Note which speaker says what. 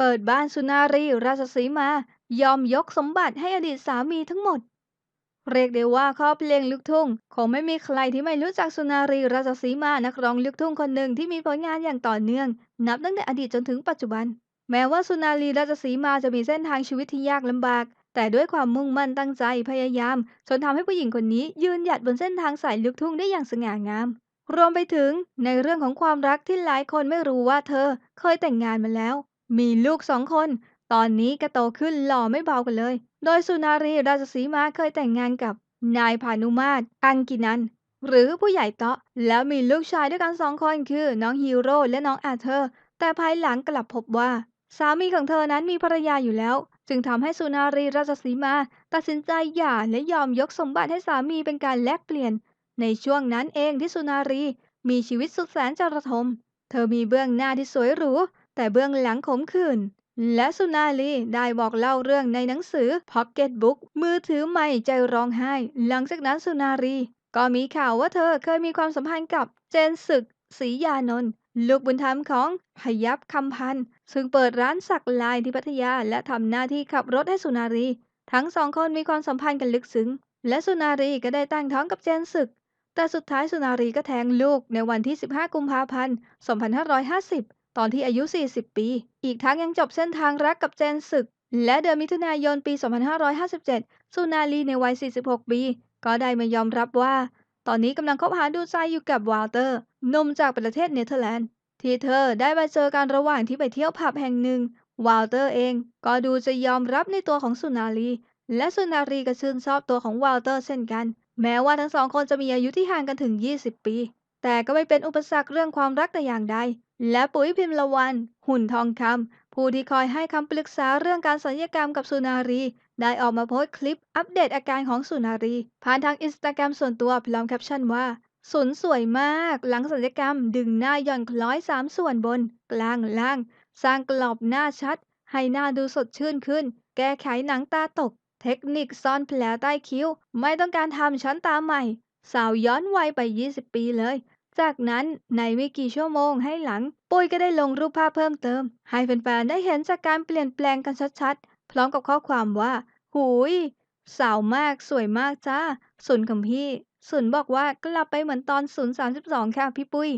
Speaker 1: เปิดบ้านสุนารีราชสีมายอมยกสมบัติให้อดีตสามีทั้งหมด เรียกได้ว่าครอบเพลงลูกทุ่ง คงไม่มีใครที่ไม่รู้จักสุนารีราชสีมานักร้องลูกทุ่งคนหนึ่งที่มีผลงานอย่างต่อเนื่อง นับตั้งแต่อดีตจนถึงปัจจุบัน แม้ว่าสุนารีราชสีมาจะมีเส้นทางชีวิตที่ยากลำบาก แต่ด้วยความมุ่งมั่นตั้งใจพยายาม จนทำให้ผู้หญิงคนนี้ยืนหยัดบนเส้นทางสายลูกทุ่งได้อย่างสง่างาม รวมไปถึงในเรื่องของความรักที่หลายคนไม่รู้ว่าเธอเคยแต่งงานมาแล้ว มีลูกสองคน ตอนนี้ก็โตขึ้นหล่อไม่เบากันเลย โดยสุนารีราชสีมาเคยแต่งงานกับนายพานุมาตรอังกินัน หรือผู้ใหญ่เตาะ แล้วมีลูกชายด้วยกันสองคนคือน้องฮีโร่และน้องอาเธอร์ แต่ภายหลังกลับพบว่า สามีของเธอนั้นมีภรรยาอยู่แล้ว จึงทำให้สุนารีราชสีมา ตัดสินใจหย่าและยอมยกสมบัติให้สามีเป็นการแลกเปลี่ยน ในช่วงนั้นเองที่สุนารีมีชีวิตสุดแสนจะระทม เธอมีเบื้องหน้าที่สวยหรู แต่เบื้องหลังขมขื่นและสุนารีได้บอกเล่าเรื่องในหนังสือ Pocket Book มือถือใหม่ใจร้องไห้ หลังจากนั้นสุนารี ก็มีข่าวว่าเธอเคยมีความสัมพันธ์กับเจนศึกศรียานนท์ลูกบุญธรรมของพยับคำพันธ์ซึ่งเปิดร้านสักลายที่พัทยาและทำหน้าที่ขับรถให้สุนารี ทั้งสองคนมีความสัมพันธ์กันลึกซึ้ง และสุนารีก็ได้ตั้งท้องกับเจนศึก แต่สุดท้ายสุนารีก็แท้งลูกในวันที่ 15 กุมภาพันธ์ 2550 ตอนที่อายุ 40 ปี อีกทั้งยังจบเส้นทางรักกับเจนศึก และเดือนมิถุนายนปี 2557 สุนารีในวัย 46 ปี ก็ได้มายอมรับว่า ตอนนี้กำลังคบหาดูใจอยู่กับวาลเตอร์หนุ่มจากประเทศเนเธอร์แลนด์ ที่เธอได้มาเจอกันระหว่างที่ไปเที่ยวผับแห่งหนึ่งวาลเตอร์เอง ก็ดูจะยอมรับในตัวของสุนารี และสุนารีก็ชื่นชอบตัวของวาลเตอร์เช่นกัน แม้ว่าทั้งสองคนจะมีอายุที่ห่างกันถึง 20 ปี แต่ก็ไม่เป็นอุปสรรคเรื่องความรักแต่อย่างใด และปุ๋ยพิมพ์ละวัน หุ่นทองคำผู้ที่คอยให้คำปรึกษาเรื่องการสัญญกรรมกับสุนารี ได้ออกมาโพสต์คลิปอัปเดตอาการของสุนารี ผ่านทางอินสตาแกรมส่วนตัวพร้อมแคปชั่นว่าสุนสวยมาก หลังสัญญกรรมดึงหน้าย่อนคล้อยสามส่วนบน กลางล่าง สร้างกรอบหน้าชัด ให้หน้าดูสดชื่นขึ้น แก้ไขหนังตาตก เทคนิคซ่อนแผลใต้คิ้ว ไม่ต้องการทำชั้นตาใหม่ สาวย้อนวัยไป 20 ปีเลย จากนั้นในไม่กี่ชั่วโมงให้หลัง ปุ้ยก็ได้ลงรูปภาพเพิ่มเติม ให้แฟนๆได้เห็นจากการเปลี่ยนแปลงกันชัดๆ พร้อมกับข้อความว่า หูย สาวมากสวยมากจ้า สุนของพี่ สุนบอกว่ากลับไปเหมือนตอน032ค่ะพี่ปุ้ย